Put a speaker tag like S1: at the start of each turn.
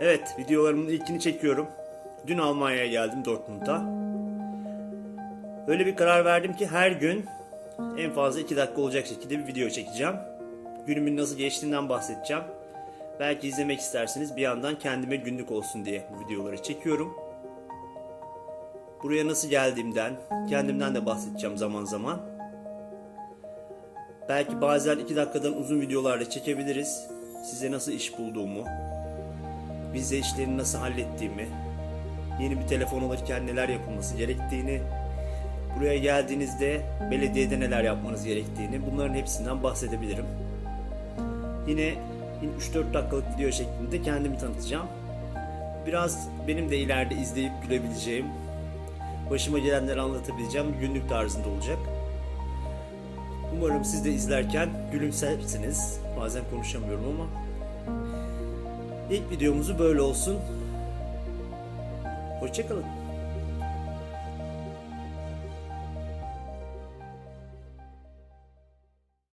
S1: Evet, videolarımın ilkini çekiyorum. Dün Almanya'ya geldim Dortmund'a. Öyle bir karar verdim ki her gün en fazla 2 dakika olacak şekilde bir video çekeceğim. Günümün nasıl geçtiğinden bahsedeceğim. Belki izlemek isterseniz bir yandan kendime günlük olsun diye bu videoları çekiyorum. Buraya nasıl geldiğimden, kendimden de bahsedeceğim zaman zaman. Belki bazen 2 dakikadan uzun videolarda çekebiliriz. Size nasıl iş bulduğumu, vize işlerini nasıl hallettiğimi, yeni bir telefon alırken neler yapılması gerektiğini, buraya geldiğinizde belediyede neler yapmanız gerektiğini bunların hepsinden bahsedebilirim. Yine yine 3-4 dakikalık video şeklinde kendimi tanıtacağım. Biraz benim de ileride izleyip gülebileceğim, başıma gelenleri anlatabileceğim günlük tarzında olacak. Umarım siz de izlerken gülümsersiniz. Bazen konuşamıyorum ama İlk videomuzu böyle olsun. Hoşçakalın.